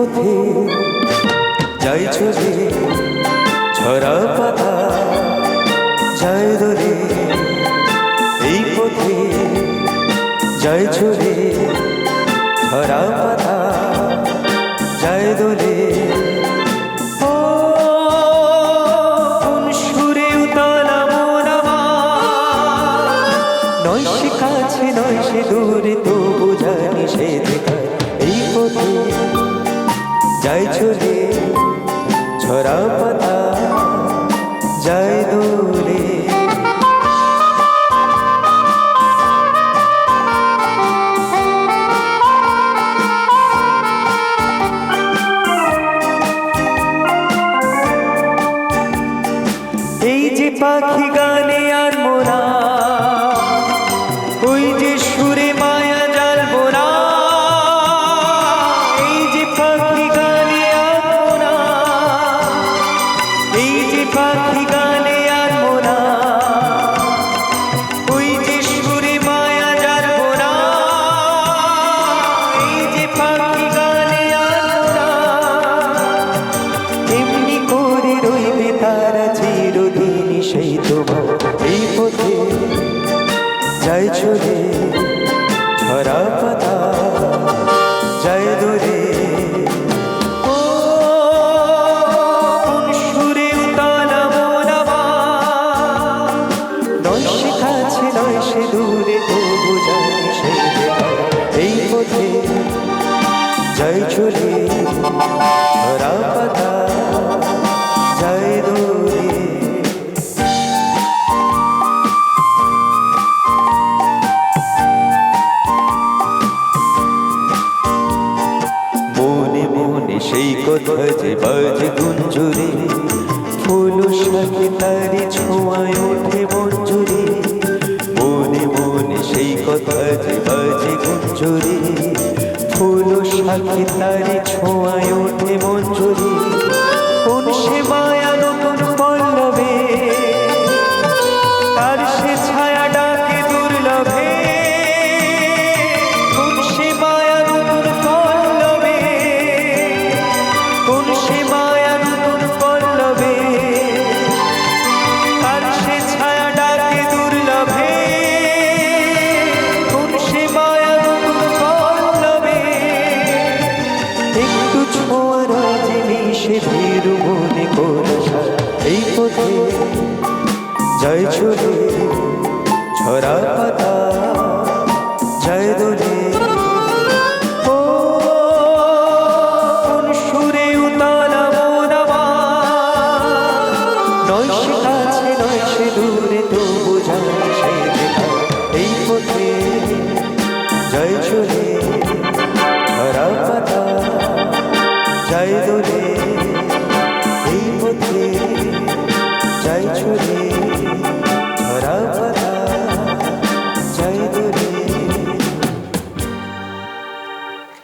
পথে যাই চলে, ঝরা পাতা যায় দোলে এই পথে যাই চলে, ঝরা পাতা মন আমার। নয় সে নয় সে দূরে তবু ছড়া পাতা যায় দূরে এই যে পাখি গানে তোমার এই পথে যাই চলে ছড়া পাতা যায় দূরে। এই পথে যাই চলে ছড়া পাতা সেই কথা যে বাজে গুঞ্জরে। ফুল শাকে তারি ছোঁয়ায় ওঠে মঞ্জুরে। মনে মনে সেই কথা যে বাজে গুঞ্জুরে। ফুল শাকে তারি ছোঁয়ায় ওঠে মঞ্জুরে। জিনিসে ভীরু মনে করছা এই পথে। জয় চলে ছড়া পাতা, জয় দোলে। সে সে সে জয় চলে ছড়া পাতা, জয় দোলে।